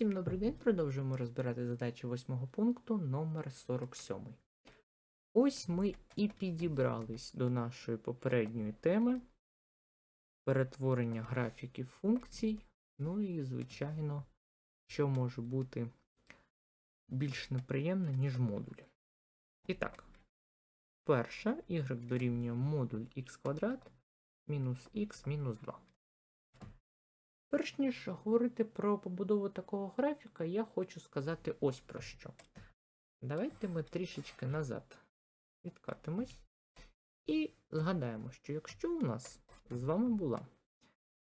Всім добрий день. Продовжуємо розбирати задачі восьмого пункту номер 47. Ось ми і підібрались до нашої попередньої теми перетворення графіків функцій. Ну і, звичайно, що може бути більш неприємне, ніж модуль. І так, перша y дорівнює модуль х квадрат мінус х мінус 2. Перш ніж говорити про побудову такого графіка, я хочу сказати ось про що. Давайте ми трішечки назад відкатимось і згадаємо, що якщо у нас з вами була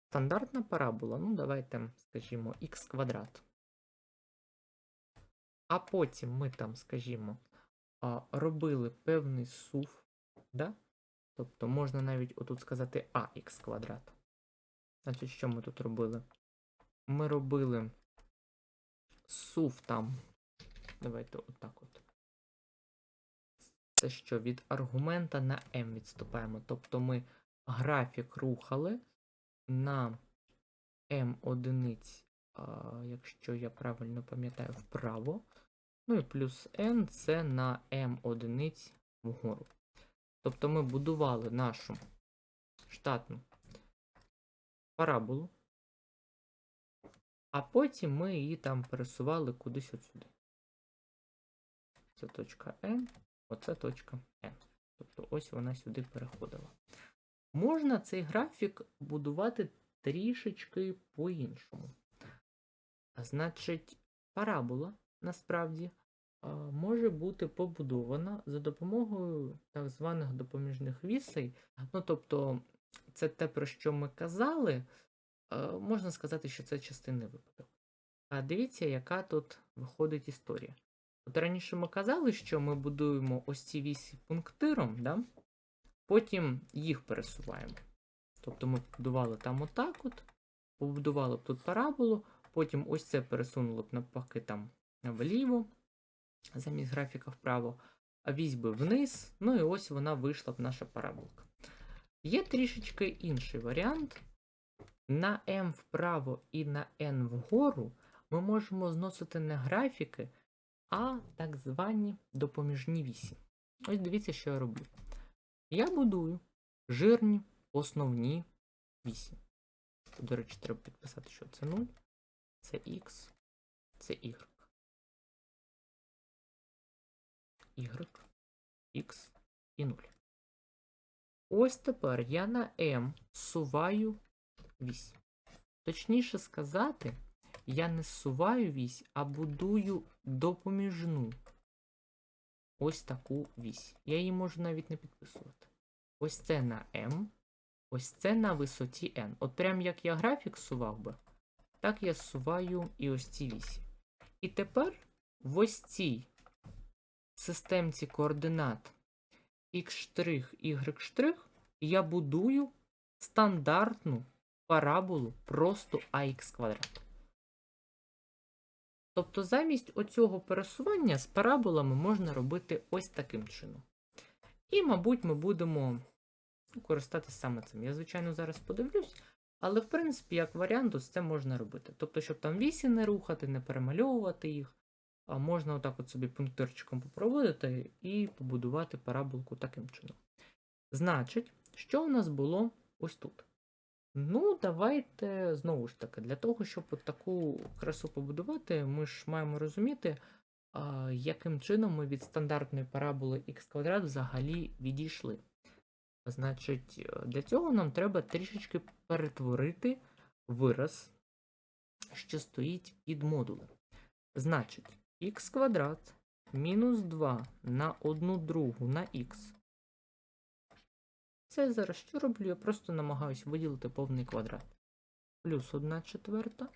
стандартна парабола, ну давайте, скажімо, х квадрат, а потім ми там, скажімо, робили певний сув, да? тобто можна навіть отут сказати ax квадрат. Значить, що ми тут робили? Ми робили сув там. Давайте отак от. Це що від аргумента на m відступаємо. Тобто ми графік рухали на m одиниць, якщо я правильно пам'ятаю, вправо. Ну і плюс n це на m одиниць вгору. Тобто ми будували нашу штатну параболу, а потім ми її там пересували кудись отсюди. Це точка N, оце точка N. Тобто ось вона сюди переходила. Можна цей графік будувати трішечки по-іншому. Значить, парабола насправді може бути побудована за допомогою так званих допоміжних вісей. Ну, тобто, це те, про що ми казали, можна сказати, що це частинний випадок. А дивіться, яка тут виходить історія. От раніше ми казали, що ми будуємо ось ці вісі пунктиром, да? потім їх пересуваємо. Тобто ми побудували там отак от, побудували б тут параболу, потім ось це пересунули б навпаки там вліво, замість графіка вправо, а вісь би вниз, ну і ось вона вийшла б наша параболка. Є трішечки інший варіант. На m вправо і на n вгору ми можемо зносити не графіки, а так звані допоміжні вісі. Ось дивіться, що я роблю. Я будую жирні основні вісі. До речі, треба підписати, що це 0, це x, це y. y, x і 0. Ось тепер я на m суваю вісь. Точніше сказати, я не суваю вісь, а будую допоміжну. Ось таку вісь. Я її можу навіть не підписувати. Ось це на m, ось це на висоті n. От прям як я графік сував би, так я суваю і ось ці вісі. І тепер в ось цій системці координат x', y', я будую стандартну параболу просто ax квадрат. Тобто замість оцього пересування з параболами можна робити ось таким чином. І, мабуть, ми будемо користатися саме цим. Я, звичайно, зараз подивлюсь, але, в принципі, як варіант, ось це можна робити. Тобто, щоб там вісі не рухати, не перемальовувати їх, а можна отак от собі пунктирчиком попроводити і побудувати параболку таким чином. Значить, що у нас було ось тут? Ну, давайте знову ж таки, для того, щоб от таку красу побудувати, ми ж маємо розуміти, яким чином ми від стандартної параболи х квадрат взагалі відійшли. Значить, для цього нам треба трішечки перетворити вираз, що стоїть під модулем. Значить, х квадрат мінус 2 на 1 другу на х. Це зараз що роблю? Я просто намагаюся виділити повний квадрат. Плюс 1 четверта,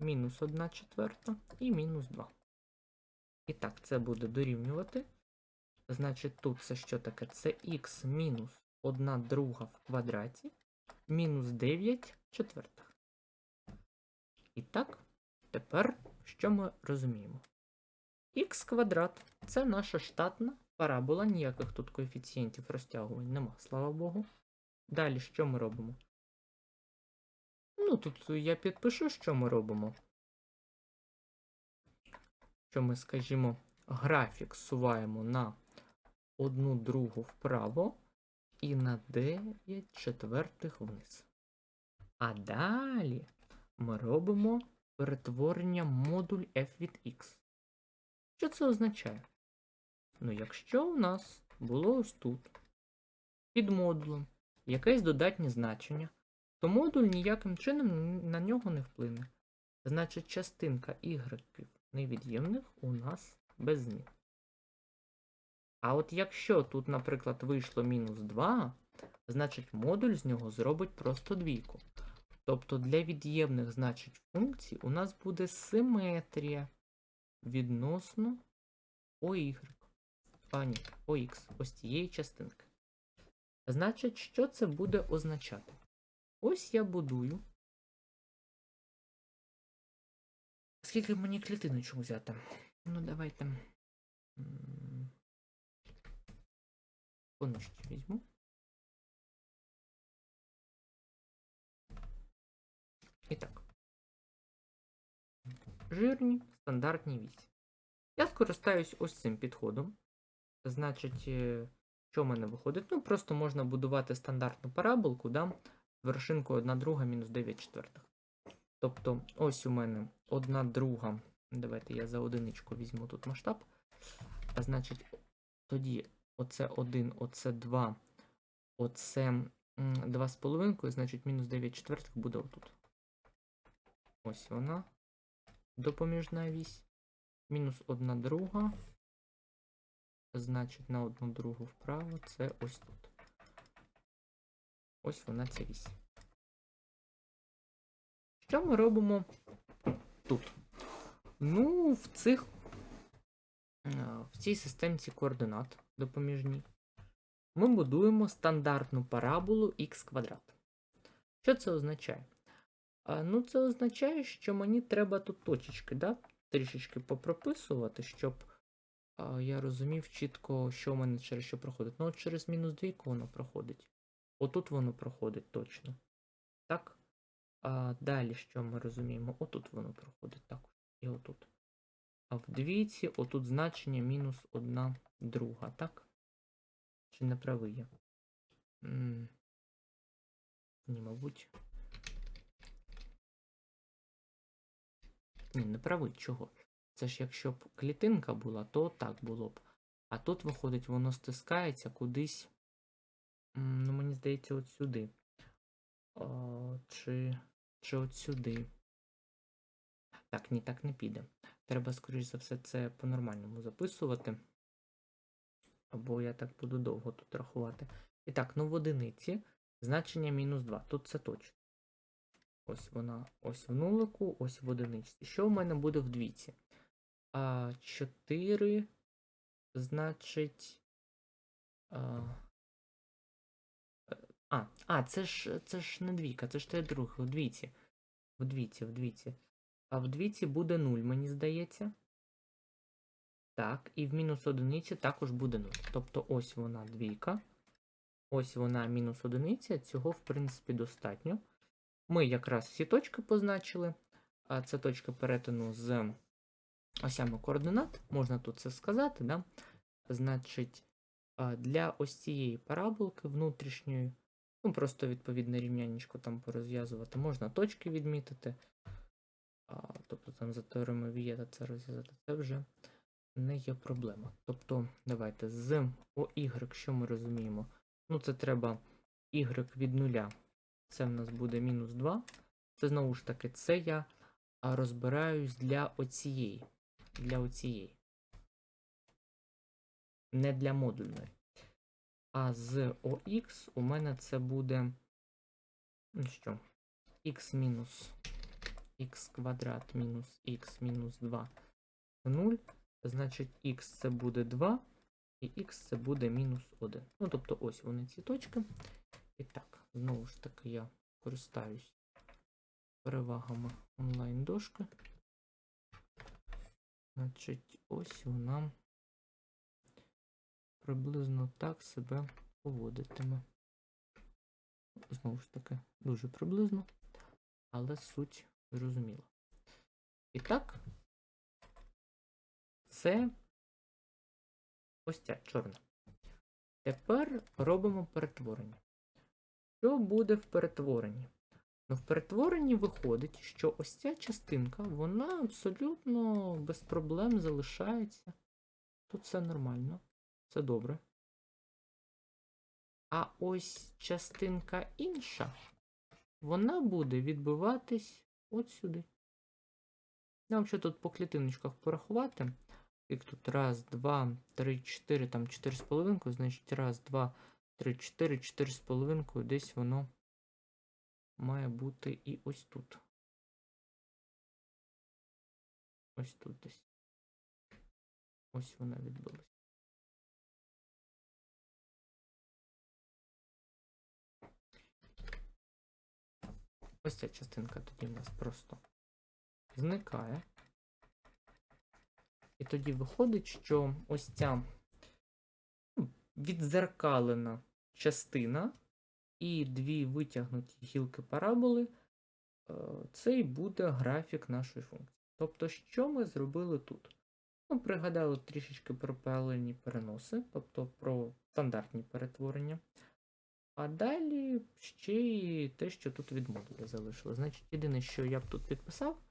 мінус 1 четверта і мінус 2. І так, це буде дорівнювати. Значить, тут це що таке? Це х мінус 1 друга в квадраті, мінус 9 четвертих. І так, тепер що ми розуміємо? Х квадрат це наша штатна парабола, ніяких тут коефіцієнтів розтягувань нема, слава Богу. Далі що ми робимо? Ну, тут я підпишу, що ми робимо. якщо ми, скажімо, графік суваємо на одну другу вправо і на 9 четвертих вниз. А далі ми робимо перетворення модуль f від x. Що це означає? Ну, якщо у нас було ось тут, під модулем, якесь додатнє значення, то модуль ніяким чином на нього не вплине. Значить, частинка y невід'ємних у нас без змін. А от якщо тут, наприклад, вийшло мінус 2, значить модуль з нього зробить просто двійку. Тобто для від'ємних значень функцій у нас буде симетрія відносно OY. А, ні, OX, ось цієї частинки. Значить, що це буде означати? Ось я будую. Скільки мені клітиночок взяти? Ну, давайте. м, візьму. І так. Жирні стандартні вісі. Я скористаюсь ось цим підходом. Значить, е, що в мене виходить? Ну, просто можна будувати стандартну параболку, да? з вершинкою 1 друга мінус 9 четвертих. Тобто, ось у мене 1 друга. Давайте я за одиничку візьму тут масштаб. А значить, тоді оце 1, оце 2, оце 2,5, значить мінус 9 четвертих буде отут. Ось вона. Допоміжна вісь. Мінус 1 друга. Значить, на одну другу вправо це ось тут. Ось вона ця вісь. Що ми робимо тут? Ну, в цих е, в цій системці координат допоміжній ми будуємо стандартну параболу х квадрат. Що це означає? Ну, це означає, що мені треба тут точечки, да? трішечки попрописувати, щоб я розумів чітко, що в мене через що проходить. Ну, от через мінус двійку воно проходить. Отут воно проходить точно. Так? А далі що ми розуміємо? Отут воно проходить також. І отут. А в двійці отут значення мінус одна друга, так? Чи не правий я? Ні, мабуть. Ні, не правий, чого? Це ж якщо б клітинка була, то так було б. А тут, виходить, воно стискається кудись. Ну, мені здається, от сюди. О, чи, чи от сюди. Так, ні, так не піде. Треба, скоріш за все, це по-нормальному записувати. Або я так буду довго тут рахувати. І так, ну в одиниці значення мінус 2. Тут це точно. Ось вона, ось в нулику, ось в одиничці. Що в мене буде в двійці? А, 4, значить. А, а, це ж це ж не двійка, це ж те друге, в двійці. В двійці, в. А в двійці буде 0, мені здається. Так, і в мінус одиниці також буде 0. Тобто ось вона двійка. Ось вона мінус одиниця. Цього, в принципі, достатньо. Ми якраз всі точки позначили. Це точка перетину з осями координат. Можна тут це сказати, да? Значить, для ось цієї параболки внутрішньої, ну просто відповідне рівнянечко там порозв'язувати, можна точки відмітити. Тобто там за теоремою Вієта це розв'язати, це вже не є проблема. Тобто, давайте з OY, що ми розуміємо? Ну, це треба y від нуля. Це в нас буде мінус 2. Це знову ж таки, це я розбираюсь для оцієї. Для оцієї. Не для модульної. А з OX у мене це буде. Ну що? Х мінус х квадрат мінус х мінус 2 0. Значить, х це буде 2, і х це буде мінус 1. Ну, тобто, ось вони ці точки. І так, знову ж таки, я користаюсь перевагами онлайн-дошки. Значить, ось вона приблизно так себе поводитиме. Знову ж таки, дуже приблизно, але суть зрозуміла. І так, це ось ця чорна. Тепер робимо перетворення. Що буде в перетворенні? Ну, в перетворенні виходить, що ось ця частинка, вона абсолютно без проблем залишається. Тут все нормально, все добре. А ось частинка інша, вона буде відбиватись от сюди. Нам ще тут по клітиночках порахувати. Як тут раз, два, три, чотири, там чотири з половинкою, значить раз, два, три, чотири, чотири з половинкою, десь воно має бути і ось тут. Ось тут десь. Ось вона відбилась. Ось ця частинка тоді в нас просто зникає. І тоді виходить, що ось ця ну, відзеркалена частина і дві витягнуті гілки параболи, е, це і буде графік нашої функції. Тобто, що ми зробили тут? Ми пригадали трішечки про паралельні переноси, тобто про стандартні перетворення. А далі ще й те, що тут від модуля залишилось. Значить, єдине, що я б тут підписав,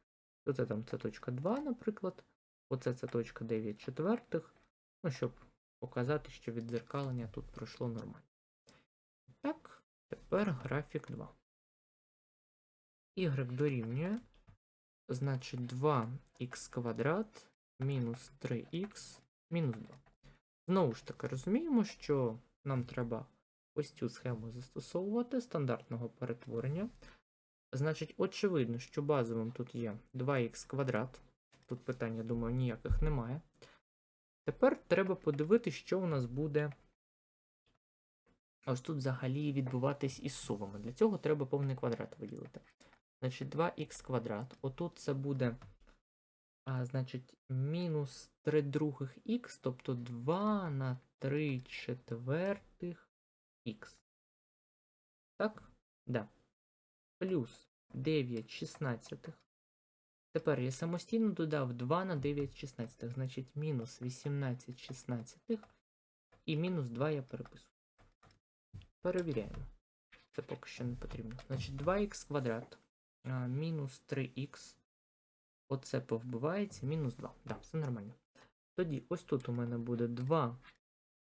то це там це точка 2, наприклад. Оце це точка 9 четвертих. Ну, щоб показати, що віддзеркалення тут пройшло нормально. Так, тепер графік 2. Y дорівнює, значить, 2х квадрат мінус 3х мінус 2. Знову ж таки, розуміємо, що нам треба ось цю схему застосовувати стандартного перетворення. Значить, очевидно, що базовим тут є 2х квадрат. Тут питання, думаю, ніяких немає. Тепер треба подивитися, що у нас буде ось тут взагалі відбуватись із сумами. Для цього треба повний квадрат виділити. Значить, 2х квадрат. Отут це буде, а, значить, мінус 3 других х, тобто 2 на 3 четвертих х. Так? Да. Плюс 9 шістнадцятих. Тепер я самостійно додав 2 на 9 шістнадцятих, значить мінус 18 шістнадцятих. І мінус 2 я переписую. Перевіряємо. Це поки що не потрібно. Значить 2х квадрат мінус 3х. Оце повбивається, мінус 2. Так, да, все нормально. Тоді ось тут у мене буде 2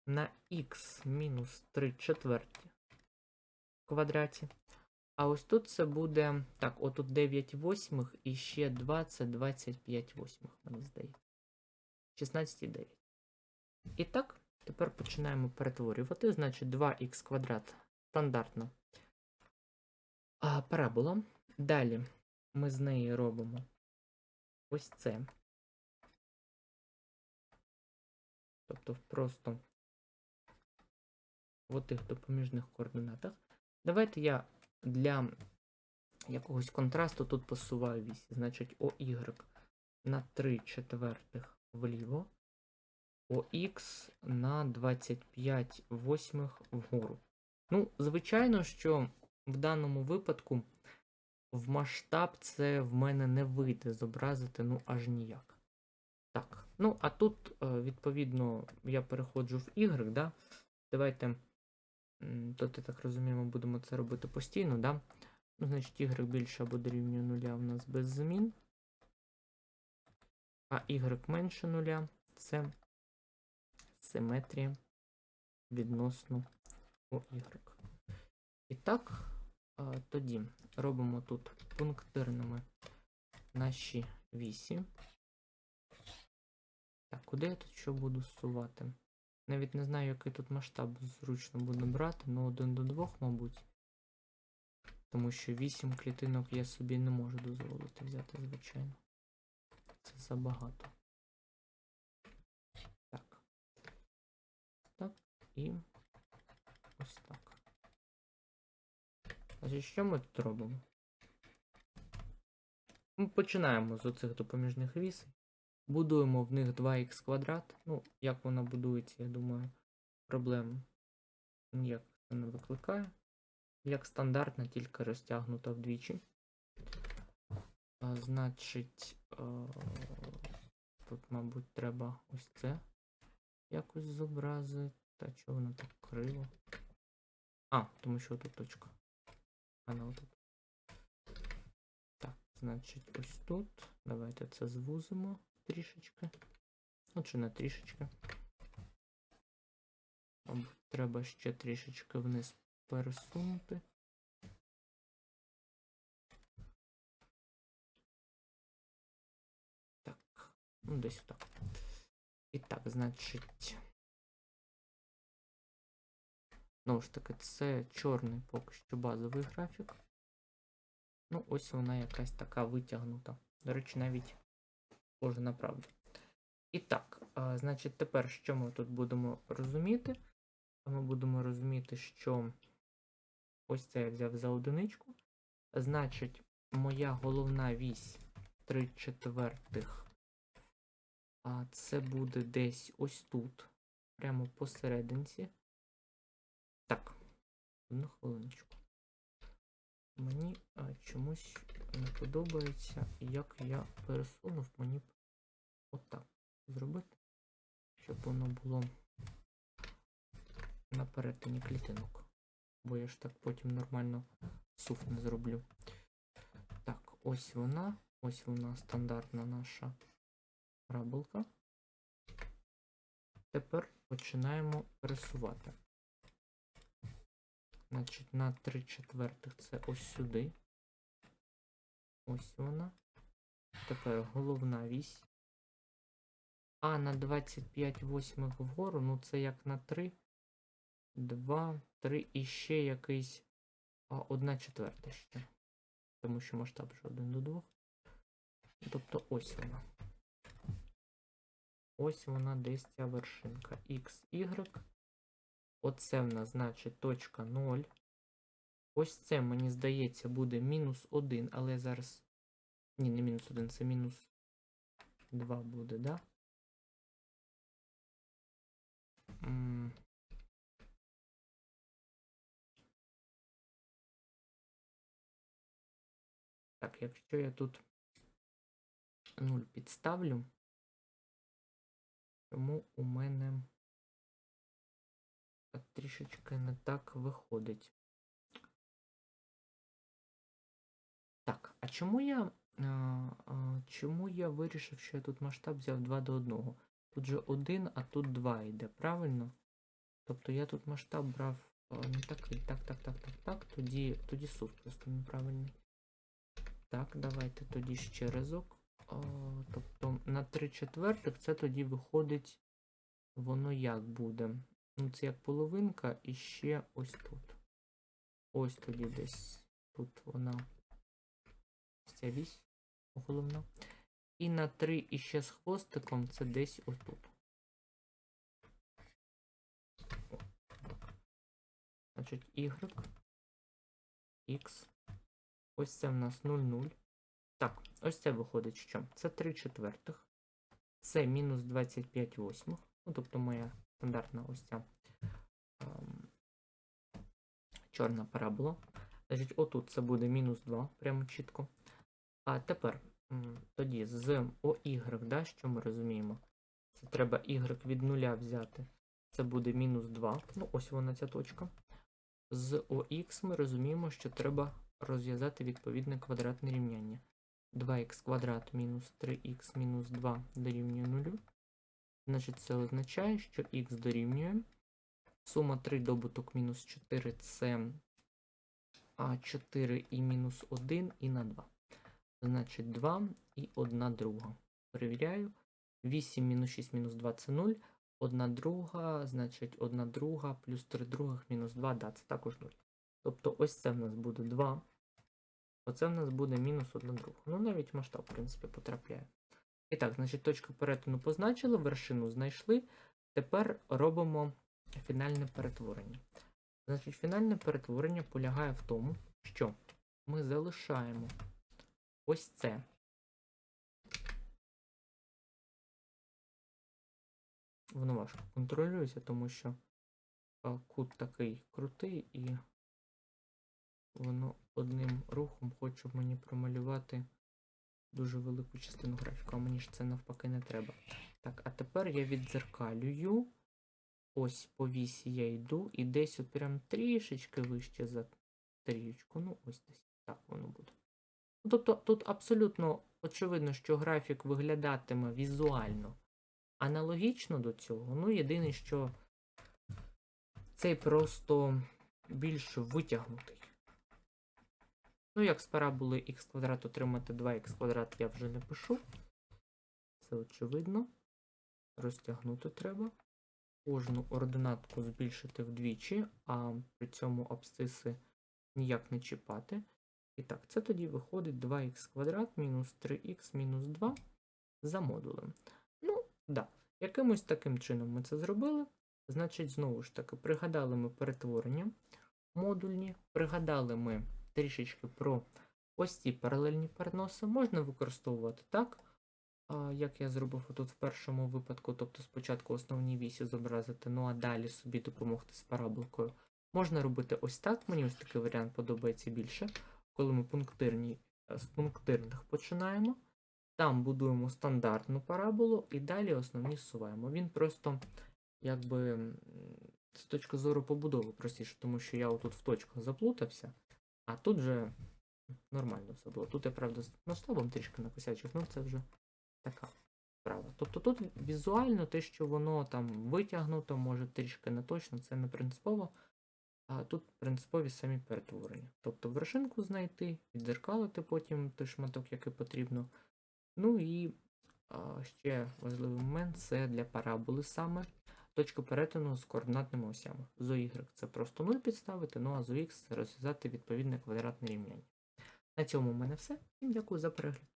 на х мінус 3 четверті в квадраті. А ось тут це буде. Так, отут 9 восьмих і ще 20, 25 восьмих, мені здається. 16 і 9. І так, тепер починаємо перетворювати. Значить, 2х квадрат стандартна парабола. Далі ми з неї робимо ось це. Тобто просто в тих допоміжних координатах. Давайте я для якогось контрасту тут посуваю вісі. Значить, OY на 3 четвертих вліво, OX на 25 восьмих вгору. Ну, звичайно, що в даному випадку в масштаб це в мене не вийде зобразити, ну, аж ніяк. Так, ну, а тут, е, відповідно, я переходжу в Y, да? Давайте. Тут, я так розумію, ми будемо це робити постійно, да? Ну, значить, y більше або дорівнює нуля в нас без змін. А y менше нуля це симетрія відносно OY. І так, тоді робимо тут пунктирними наші вісі. Так, куди я тут що буду сувати? Навіть не знаю, який тут масштаб зручно буде брати, ну 1 до 2, мабуть. Тому що 8 клітинок я собі не можу дозволити взяти, звичайно. Це забагато. Так. Так, і ось так. Значить, що ми тут робимо? Ми починаємо з оцих допоміжних вісей. Будуємо в них 2х квадрат. Ну, як вона будується, я думаю, проблем ніяк це не викликає. Як стандартна, тільки розтягнута вдвічі. А, Значить, Тут, мабуть, треба ось це якось зобразити. Та чого воно так криво? А, тому що тут точка. А не отут. Так, значить, ось тут. Давайте це звузимо трішечки. Ну, чи не трішечки. Треба ще трішечки вниз пересунути. Так, ну десь так. І так, значить. Знову ж таки, це чорний поки що базовий графік. Ну, ось вона якась така витягнута. До речі, навіть схоже на правду. І так, а, значить, тепер що ми тут будемо розуміти? Ми будемо розуміти, що ось це я взяв за одиничку. Значить, моя головна вісь 3 четвертих. А це буде десь ось тут, прямо посерединці. Так, одну хвилиночку. Мені а, чомусь не подобається, як я пересунув мені отак зробити, щоб воно було на перетині клітинок. Бо я ж так потім нормально суф не зроблю. Так, ось вона. Ось вона стандартна наша раболка. Тепер починаємо пересувати. Значить, на 3 четвертих це ось сюди. Ось вона. Тепер головна вісь. А на 25 восьмих вгору, ну це як на 3. 2, 3 і ще якийсь а, 1 четверта ще. Тому що масштаб вже 1 до 2. Тобто ось вона. Ось вона десь ця вершинка. X, Y. Оце в нас значить точка 0. Ось це, мені здається, буде мінус 1, але зараз. Ні, не мінус 1, це мінус 2 буде, да? Так, якщо я тут 0 підставлю, тому у мене так трішечки не так виходить. Так, а чому я. А, а, чому я вирішив, що я тут масштаб взяв 2 до 1? Тут же 1, а тут 2 йде, правильно? Тобто я тут масштаб брав а, не такий. Так, так, так, так, так. Тоді, тоді суд просто неправильний. Так, давайте тоді ще разок. А, тобто на 3 четвертих це тоді виходить. Воно як буде? Ну, це як половинка і ще ось тут. Ось тоді десь тут вона. Ось ця вісь головна. І на 3 і ще з хвостиком це десь отут. Значить, Y, X. Ось це в нас 0,0. Так, ось це виходить що? Це 3 четвертих. Це мінус 25 восьмих. Ну, тобто моя стандартна ось ця ем, чорна парабола. Значить, отут це буде мінус 2, прямо чітко. А тепер тоді з OY, да, що ми розуміємо? Це треба y від нуля взяти. Це буде мінус 2. Ну, ось вона ця точка. З OX ми розуміємо, що треба розв'язати відповідне квадратне рівняння. 2х квадрат мінус 3х мінус 2 дорівнює 0. Значить, це означає, що х дорівнює. Сума 3 добуток мінус 4 це а 4 і мінус 1 і на 2. Значить 2 і 1 друга. Перевіряю. 8 мінус 6 мінус 2 це 0. 1 друга, значить 1 друга плюс 3 других мінус 2, да, це також 0. Тобто ось це в нас буде 2. Оце в нас буде мінус 1 друга. Ну, навіть масштаб, в принципі, потрапляє. І так, значить, точку перетину позначили, вершину знайшли. Тепер робимо фінальне перетворення. Значить, фінальне перетворення полягає в тому, що ми залишаємо ось це. Воно важко контролюється, тому що кут такий крутий, і воно одним рухом хоче мені промалювати дуже велику частину графіку, а мені ж це навпаки не треба. Так, а тепер я віддзеркалюю. Ось по вісі я йду, і десь от прям трішечки вище за трієчку. Ну, ось десь так воно буде. Ну, Тобто тут абсолютно очевидно, що графік виглядатиме візуально аналогічно до цього. Ну, єдине, що цей просто більш витягнутий. Ну, як з параболи х квадрат отримати 2х квадрат, я вже не пишу. Це очевидно. Розтягнути треба. Кожну ординатку збільшити вдвічі, а при цьому абсциси ніяк не чіпати. І так, це тоді виходить 2х квадрат мінус 3х мінус 2 за модулем. Ну, да, якимось таким чином ми це зробили. Значить, знову ж таки, пригадали ми перетворення модульні, пригадали ми трішечки про ось ці паралельні переноси. Можна використовувати так, як я зробив тут в першому випадку, тобто спочатку основні вісі зобразити, ну а далі собі допомогти з параболкою. Можна робити ось так, мені ось такий варіант подобається більше, коли ми пунктирні, е, з пунктирних починаємо. Там будуємо стандартну параболу і далі основні зсуваємо. Він просто, якби, з точки зору побудови простіше, тому що я отут в точках заплутався, а тут вже нормально все було. Тут я, правда, з масштабом трішки накосячив, ну це вже така справа. Тобто тут візуально те, що воно там витягнуто, може трішки не точно, це не принципово. А тут принципові самі перетворення. Тобто вершинку знайти, віддзеркалити потім той шматок, який потрібно. Ну і а, ще важливий момент це для параболи саме точка перетину з координатними осями. З y це просто 0 підставити, ну а з x це розв'язати відповідне квадратне рівняння. На цьому в мене все. Всім дякую за перегляд.